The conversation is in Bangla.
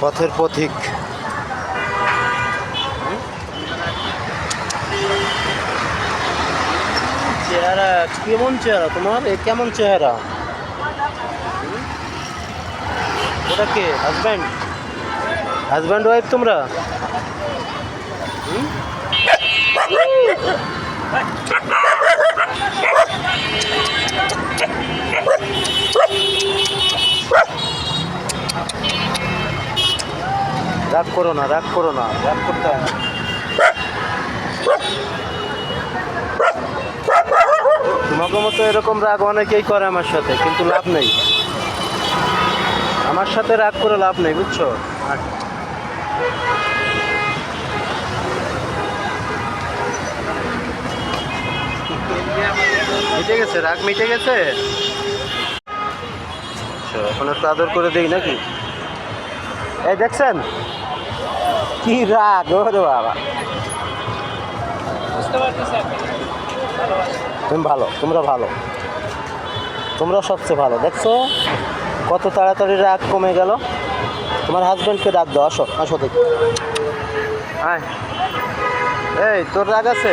পথের পথিক চেহারা কেমন চেহারা তোমার? এ কেমন চেহারা? ওটা কে? হাজব্যান্ড হাজব্যান্ড ওয়াইফ তোমরা? রাগ করো না রাগ করো না। রাগ করতে হয় না। তোমাকে মতো এরকম রাগ অনেকেই করে আমার সাথে কিন্তু লাভ নেই। আমার সাথে রাগ করে লাভ নেই বুঝছ? মিটে গেছে রাগ মিটে গেছে? আচ্ছা, এখন একটু আদর করে দিই নাকি? এই দেখছেন? কি রাগ ওরে বাবা। তুমি ভালো তোমরা ভালো। তোমরা সবচেয়ে ভালো দেখছ? কত তাড়াতাড়ি রাগ কমে গেল। তোমার হাজব্যান্ডকে ডাক দাও আসো আসো দেখি। আয়। এই তোর রাগ আছে?